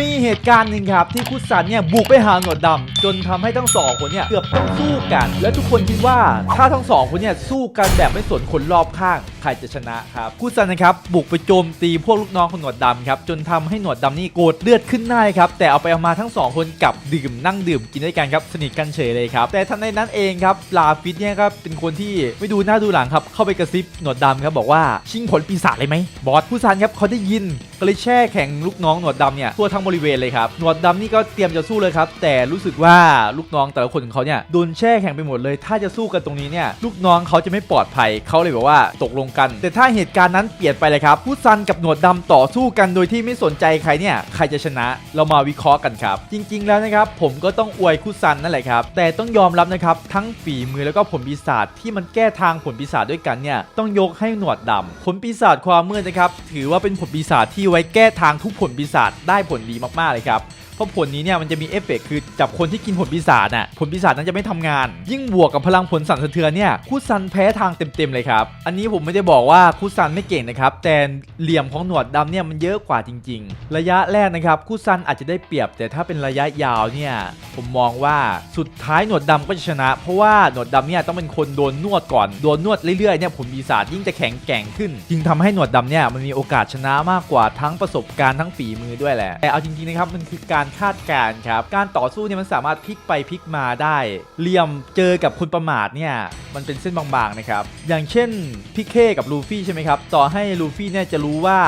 มีเหตุการณ์หนึ่งครับที่คุซันเนี่ยบุกไปหาหนวดดำจนทำให้ทั้งสองคนเนี่ยเกือบต้องสู้กัน และทุกคนคิดว่าถ้าทั้งสองคนเนี่ยสู้กันแบบไม่สนคนรอบข้าง ใครจะชนะครับคุซันนะครับบุกไปโจมตีพวกลูกน้องของหนวดดำครับจนทำให้หนวดดำนี่โกรธเลือดขึ้นหน้ายครับแต่เอาไปเอามาทั้งสองคนกลับดื่มนั่งดื่มกินด้วยกันครับสนิทกันเฉยเลยครับแต่ทันในนั้นเองครับลาฟิตเนี่ยก็เป็นคนที่ไม่ดูหน้าดูหลังครับเข้าไปกระซิบหนวดดำครับบอกว่าชิงผลปีศาจเลยไหมบอสคุซันครับเขาได้ยิน ก็เลยแช่แข็งลูกน้องหนวดดำเนี่ยทั่วทั้งบริเวณเลยครับหนวดดำนี่ก็เตรียมจะสู้เลยครับแต่รู้สึกว่าลูกน้องแต่ละคนของเขาเนี่ยโดนแช่แข็งไปหมดเลย ถ้าจะสู้กันตรงนี้เนี่ยลูกน้องเขาจะไม่ปลอดภัยเขาเลยบอกว่าตกลงกัน แต่ถ้าเหตุการณ์นั้นเปลี่ยนไปเลยครับผู้ซันกับหนวดดำต่อสู้กันโดยที่ไม่สนใจใครเนี่ยใครจะชนะเรามาวิเคราะห์กันครับ จริง ๆ แล้วนะครับผมก็ต้องอวยคุซันนั่นแหละครับแต่ต้องยอมรับนะครับทั้งฝีมือแล้วก็ผลปีศาจที่มันแก้ทางผลปีศาจด้วยกันเนี่ยต้องยกให้หนวดดำผลปีศาจความมืดนะครับถือว่าเป็นผลปีศาจที่ไว้แก้ทางทุกผลปีศาจได้ผลดีมากๆเลยครับ ราะผลนี้เนี่ยมันจะมีเอฟเฟกต์คือจับคนที่กินผลปีศาจน่ะผลปีศาจนั้นจะไม่ทำงาน ยิ่งบวกกับพลังผลสั่นสะเทือนเนี่ยคุซันแพ้ทางเต็มๆเลยครับอันนี้ผมไม่ได้บอกว่าคุซันไม่เก่งนะครับแต่เหลี่ยมของหนวดดำเนี่ยมันเยอะกว่าจริง ๆ ระยะแรกนะครับคุซันอาจจะได้เปรียบ แต่ถ้าเป็นระยะยาวเนี่ยผมมองว่าสุดท้ายหนวดดำก็จะชนะ เพราะว่าหนวดดำเนี่ยต้องเป็นคนโดนนวดก่อนโดนนวดเรื่อยๆเนี่ยผลปีศาจยิ่งจะแข็งแกร่งขึ้นจึงทำให้หนวดดำเนี่ยมันมีโอกาสชนะมากกว่าทั้งประสบการณ์ทั้งฝีมือด้วยแหละแต่เอาจริงๆนะครับมันคือการคาดการณ์ครับ การต่อสู้เนี่ยมันสามารถพลิกไปพลิกมาได้เหลี่ยมเจอกับคนประมาทเนี่ยมันเป็นเส้นบางๆนะครับอย่างเช่นพิเคกับลูฟี่ใช่ไหมครับต่อให้ลูฟี่เนี่ยจะรู้ว่า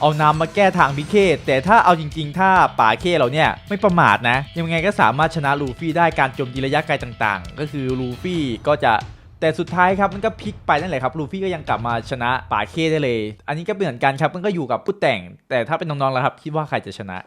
เอาน้ำมาแก้ทางพิเคแต่ถ้าเอาจริง ๆ ถ้าป่าเคเราเนี่ยไม่ประมาทนะ ยังไงก็สามารถชนะลูฟี่ได้การโจมตีระยะไกลต่างๆ ก็คือลูฟี่ก็จะแต่สุดท้ายครับมันก็พลิกไปนั่นแหละครับลูฟี่ก็ยังกลับมาชนะป่าเคได้เลย อันนี้ก็เป็นเหมือนกันครับมันก็อยู่กับผู้แต่ง แต่ถ้าเป็นน้องๆแล้วครับคิดว่าใครจะชนะ